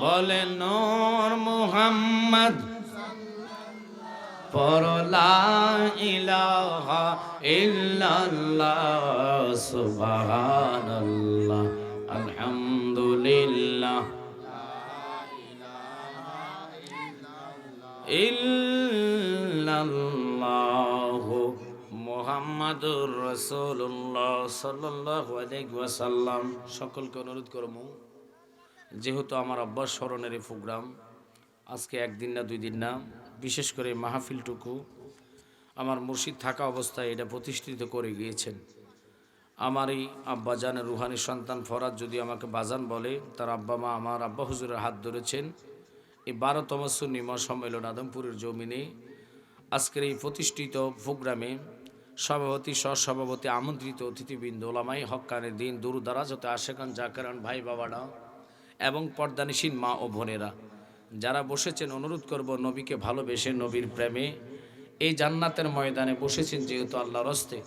বলে নূর মুহাম্মদ ইলাহা আলহামদুলিল্লাহ। ইল্লাল্লাহ মুহাম্মাদুর রাসূলুল্লাহ সকলকে অনুরোধ করব যেহেতু আমার আব্বার স্মরণের এই প্রোগ্রাম, আজকে একদিন না দুই দিন না, বিশেষ করে মাহফিলটুকু, আমার মুর্শিদ থাকা অবস্থায় এটা প্রতিষ্ঠিত করে গিয়েছেন। আমার এই আব্বা জানের রুহানি সন্তান ফরাজ যদি আমাকে বাজান বলে, তার আব্বা মা আমার আব্বা হুজুরের হাত ধরেছেন। এই বারোতম সুন্নিম সম্মেলন আদমপুরের জমিনে আজকের এই প্রতিষ্ঠিত প্রোগ্রামে সভাপতি, সহসভাপতি, আমন্ত্রিত অতিথিবৃন্দ ওলামাই হক্কানের দিন দূরদারাজ হতে আশেখান জাকারান ভাই বাবারা এবং পর্দানিসীন মা ও বোনেরা। যারা বসেছেন, অনুরোধ করব নবীকে ভালোবেসে নবীর প্রেমে এই জান্নাতের ময়দানে বসেছেন যেহেতু আল্লাহর হস্তে।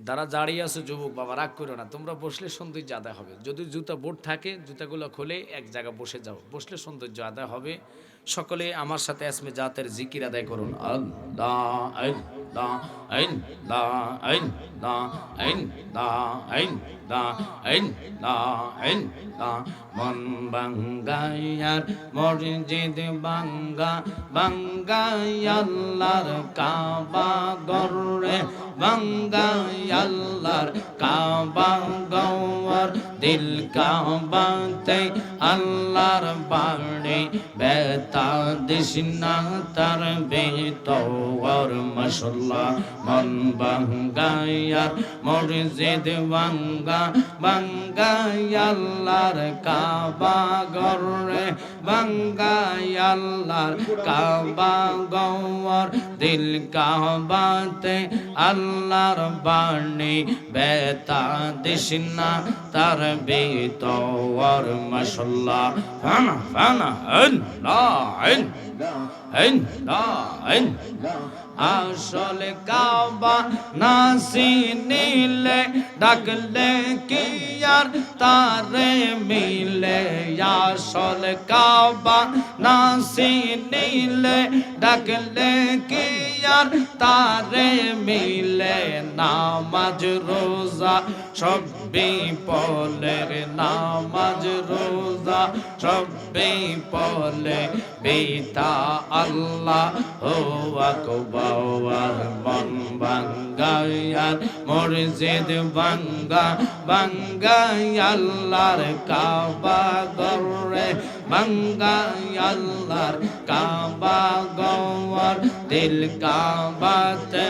যারা দাঁড়িয়ে আছে, যুবক বাবা, রাগ করো না, তোমরা বসলে সৌন্দর্য আদায় হবে। যদি জুতা বোর্ড থাকে, জুতাগুলো খুলে এক জায়গায় বসে যাও। বসলে সৌন্দর্য আদায় হবে। সকলে আমার সাথে আসমে জাতের জিকির আদায় করুন। আল্লাহ da ein da ein da ein da ein da ein da ein da মন বাঙ্গাইয়ার মসজিদ বাঙ্গা বাঙ্গাইয়াল্লার কাবা গরে বাঙ্গাইয়াল্লার কাবা গৌর দিল কাবাতে আল্লাহর বাড়ি বেতা দিস না তার বেতর মশল আল্লাহ মন বাঙ্গাইয়ার মসজিদ বাঙ্গা বাঙ্গাইয়াল্লার কাবা গরে বাঙ্গাইয়াল্লার কাবা গর দিল কাবাতে আল্লাহর বাণী, বেতা দিশনা তার বেতর মশলা ফানা ফানা হন লা হন হন লা হন আসলে কাবা নাসি নীলে ডাকলে কি আর তারে মিলে? আসল কাবা নাসি নীলে ডাকলে কি আর তারে মিলে? নামাজ, রোজা সব বিপলের নামাজ, রোজা সব বিপলে পিতা আল্লাহ ও আকবার বং বাঙ্গায়ার মসজিদ বাঙ্গা বাঙ্গায়াল্লার কাবা গরে বাঙ্গায়াল্লার কাবা গো গওয়ার দিল কাবাতে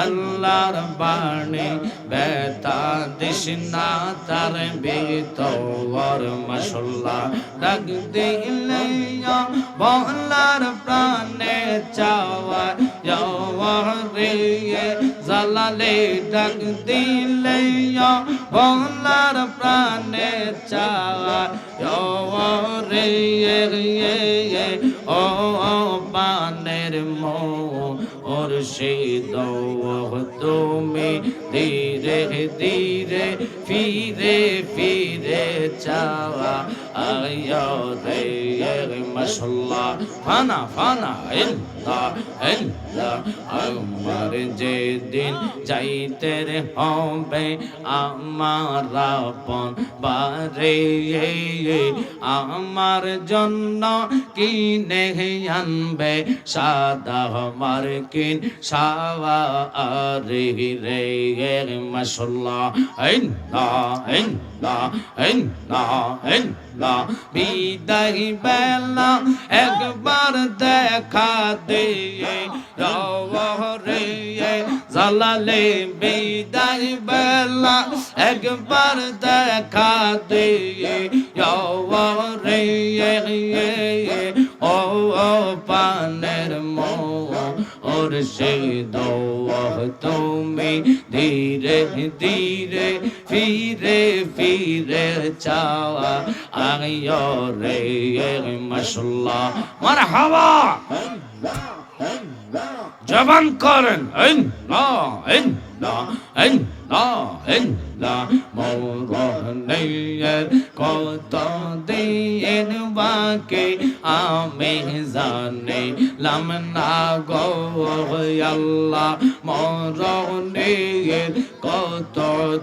আল্লাহর বাণী। বেতা দিশনা তার বেতওয়ার মশলা ডাক দিলে বলার প্রাণে চাওয়া রে জালালে ডাক দিলে বলার প্রাণে চাওয়া রে ও পানের মো ওর শীত তুমি ধীরে ধীরে ফিরে ফিরে চাওয়া আয় রে মশলা ফানা ফানা, ইল্লা ইল্লা। আমার যেদিন যাইতে হবে আমার আপন বারে আমার জন্য কিনে আনবে সাদা আমার কিন সাওয়া রে মশলা ইল্লা ইল্লা বিদায় বেলা একবার দেখা দে রে জালালে বিদায় বেলা একবার দেখা দে রে ও পানের মো ওর সেই দো তুমি ধীরে ধীরে ফিরে ফিরে চাওয়া আইয় রে মশলা মার হাওয়া জবান করেন। ইন না ইন না ইন না ইন না। মৌরনের কত দিন বাকে আমি জানে। লাম না গো, আল্লাহ মৌরনের কত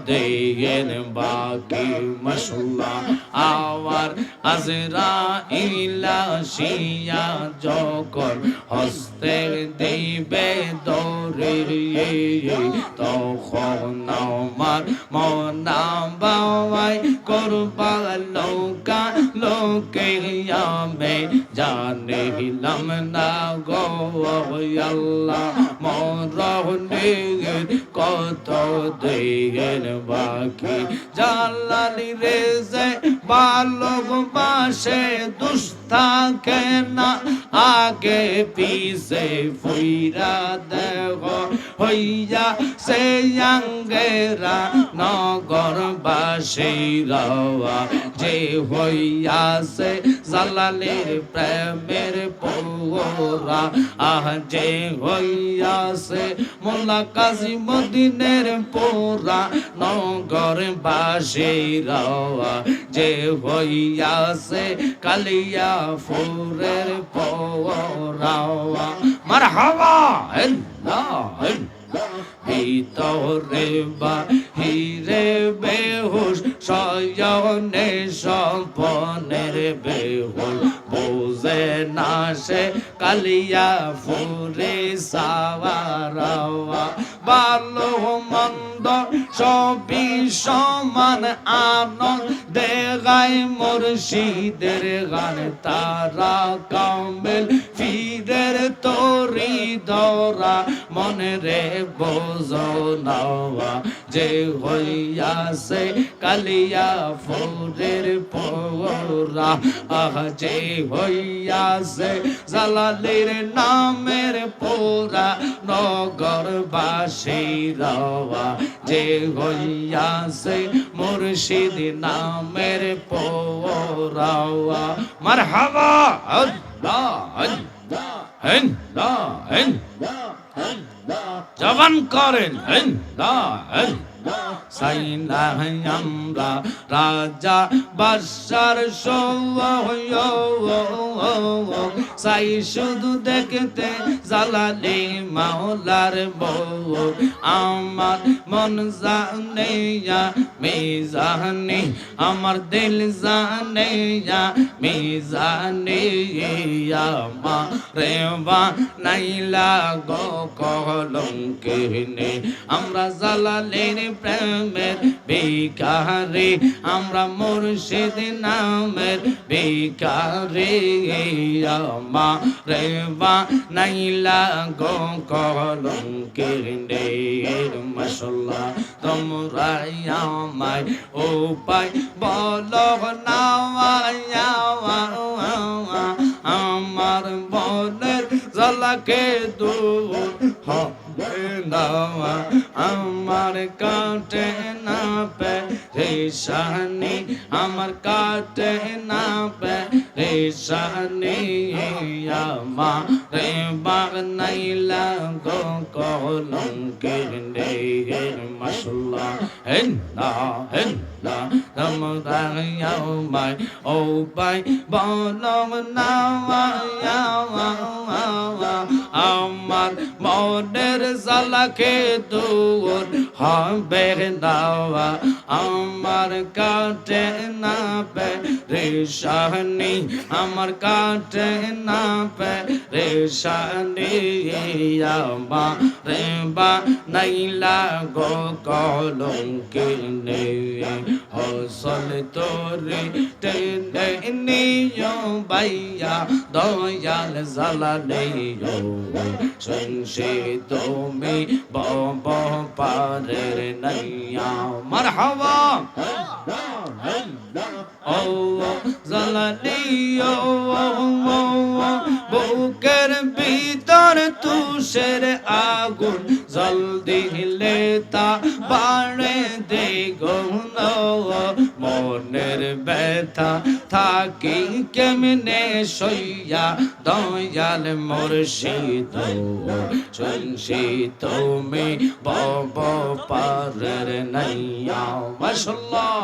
দিন বাকি। মশলা আওয়ার আজরা ইলা শিয়া যখন হস্তে দিবে দৌড়ে তখন আমার মনা বাবাই করবা নৌকা লোকে আমি। জানিলাম না গো, আল্লাহ মরণে কত দেহের বাকি? জালালি রে যে বালক বাসে দুস্থাকে না। আগে পিছে ফুইরা দেহ হইয়া সে আঙ্গেরা নগর বাসীরা যে হইয়াছে জালালের প্রেমের পৌরা, আহ যে হইয়াছে মোল্লা কাজী মদিনের পোরা নগর বাসীরা যে হইয়াছে কালিয়া ফুরের পৌরা মার হাওয়া ভিতরে বা হিরে বেহুশ সয়নে সম্পনের বেহুশ। বোঝে না সে কালিয়া ফুরে সাওয়ারাওয়া বালো মন্দ সবই সমান আনন্দ দেগাই মুর্শিদের গান। তারা কামেল ফিরের তরি দরা মনে রে বোঝো নাওয়া যে হইয়াছে কালিয়া ফুরের পোরা আহ, যে হইয়াছে জালালের নামের পোরা নগর বাসীরা যে হইয়াছে মুর্শিদ নামের পোরা মারহাবা। আল্লাহ আল্লাহ আল্লাহ আল্লাহ। জবান করেন। সাইনা আমরা রাজা বাসার সাই শুধু দেখতে জালালি মাওলার বউ। আমার মন জানে মেজানে আমার দিল জানে মেজানে আমা রেবা নাইলা গো কলঙ্কে আমরা জালালের প্রেমের বেকারে আমরা মুর্শিদ নামের বেকারে আমা রেবা নাইলা গো কলঙ্কে নে মশলা তোমরা আমায় উপায় বলো। না আমার বনের জলাকে দূর হবে না আমার কাটে না পে রেশানি আমার কাটে না পে রেশানি আমার রে বাগ নাইলা গো কলঙ্কে রে মশলা। হেন না তোমরা আমায় ও পাই বলম আমার মনের জালাকে দূর হবে দাওয়া আমার কাটে না পে রেশানি আমার কাটে না পে রেশানি আমা রে বা নাইলা গো কলঙ্কে নে হসল তোরে টেনে নিও বাইয়া দয়াল জালা নেইও শুনছে তুমি বব পারের নাইয়া, মারহাবা। ও জালালিও বুকের ভিতর তুষের আগুন জল দিলে তা বাড়ে দ্বিগুণ মনের ব্যথা থাকি কেমনে সইয়া দয়াল মুর্শিদ, শুনছি তুমি বব পারের নাইয়া। মাশাল্লাহ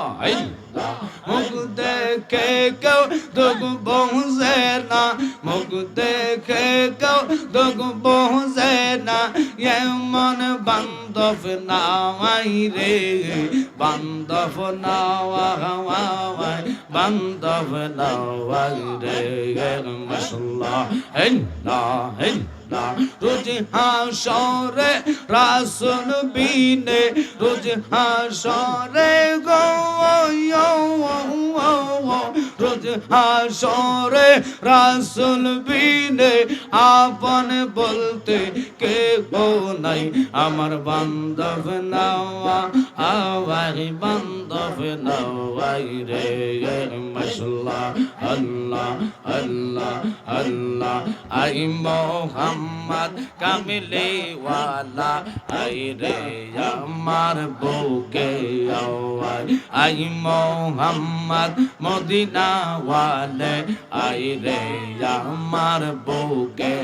মুখ দেখে কেউ দুঃখ বসে না, মুখ দেখে কেউ দুঃখ বসে না এমন বান্ধব নাওয়াই রে বান্ধব নাওয়াই বান্ধব নাওয়াই রে। মশলা হাসরে বিনে হাসরে গো রোজ হাসরে রাসুল বিনে আপন বলতে কে নাই। আমার বান্ধব নাওয়া, আওয়াই বান্ধব নাওয়াই রে মশলা আল্লাহ। আল্লাহ আল্লাহ, আই মোহাম্মদ কামিলে ওয়ালা, আই রে আমার বুকে আওয়াই আই মোহাম্মদ মদিনা ওয়ালে, আই রে আমার বুকে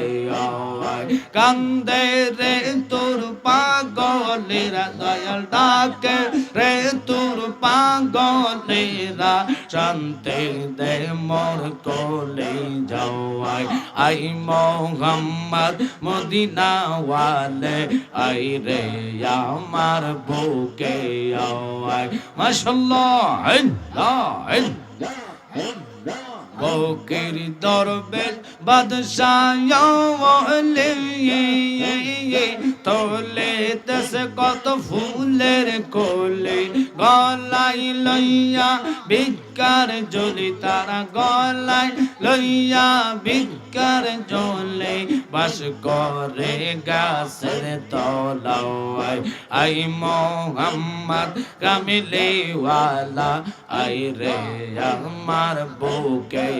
আওয়াই কান্দে রে তোর পাগলেরা, দয়াল ডাকে রে তোর পাগলেরা শান্তি দে মোর কোলে যাওয়াই। আই মোহাম্মদ মদিনা ওয়ালে আই রে আমার বুকে আওয়াই। মাশাআল্লাহ আল্লাহ আল্লাহ বকের দরবেশ বাদশাহ তোলে দশ কত ফুলের কোলে গলাই লইয়া ভিক্ষার জলি তারা গলাই লইয়া ভিক্ষার জলে বাস করে গাছের তলায়। আই মোহাম্মদ কামিলে ওয়ালা আই রে আমার বুকে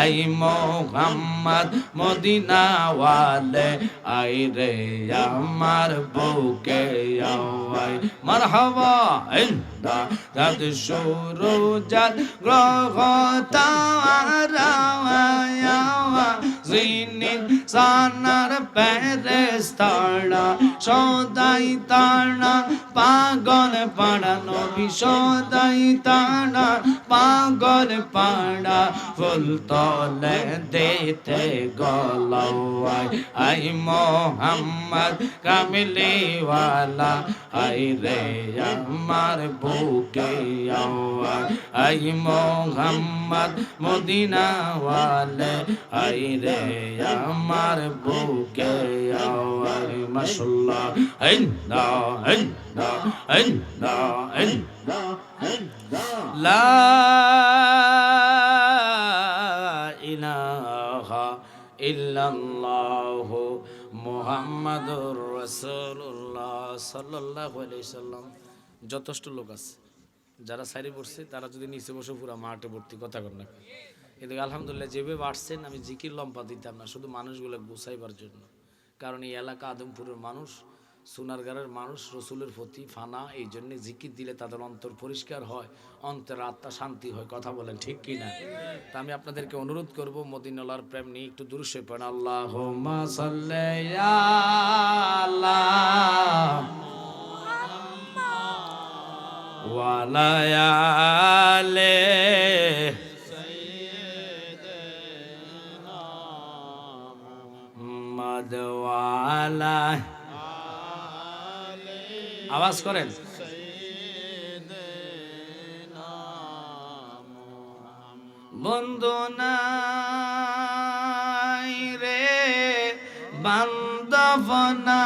আই মোহাম্মদ মদিনা ওয়ালে আই রে আমার বুকে আওয়ায় মারহাবা ইন্দা রাত শুরু জাত গ্রহ তারা জিনিস সানার পেরেস্তাড়া সদাই তাড়া পাগল পাড়া নবী সদাই তাড়া পাগল পাড়া ফুল তলে দেতে গলাওয়াই আই মোহাম্মদ কামিলি ওয়ালা আই রে আমার বুকে আওয়াই আই মোহাম্মদ মদিনা ওয়ালে আই রে আমার বুকে আওয়াই মাশাল্লাহ ইন্না ইন্না ইন্না ইন্না লা ইল্লাল্লাহু যথেষ্ট লোক আছে। যারা সাইডে পড়ছে, তারা যদি নিচে বসে পুরো মাঠে ভর্তি, কথা কর না কিন্তু আলহামদুলিল্লাহ, যেভাবে বাড়ছেন, আমি জিকির লম্পা দিতাম না, শুধু মানুষগুলো গুছাইবার জন্য। কারণ এই এলাকা আদমপুরের মানুষ সোনারগাঁয়ের মানুষ রসুলের প্রতি ফানা, এই জন্য জিকির দিলে তাদের অন্তর পরিষ্কার হয়, অন্তর আত্মা শান্তি হয়, কথা বলেন ঠিক কি না? তা আমি আপনাদেরকে অনুরোধ করব, মদিনালার প্রেম নিয়ে একটু দূরস্বে পড়েন। আল্লাহ ওয়ালায়ালে আওয়াজ করেন। বন্ধু রে বান্ধব না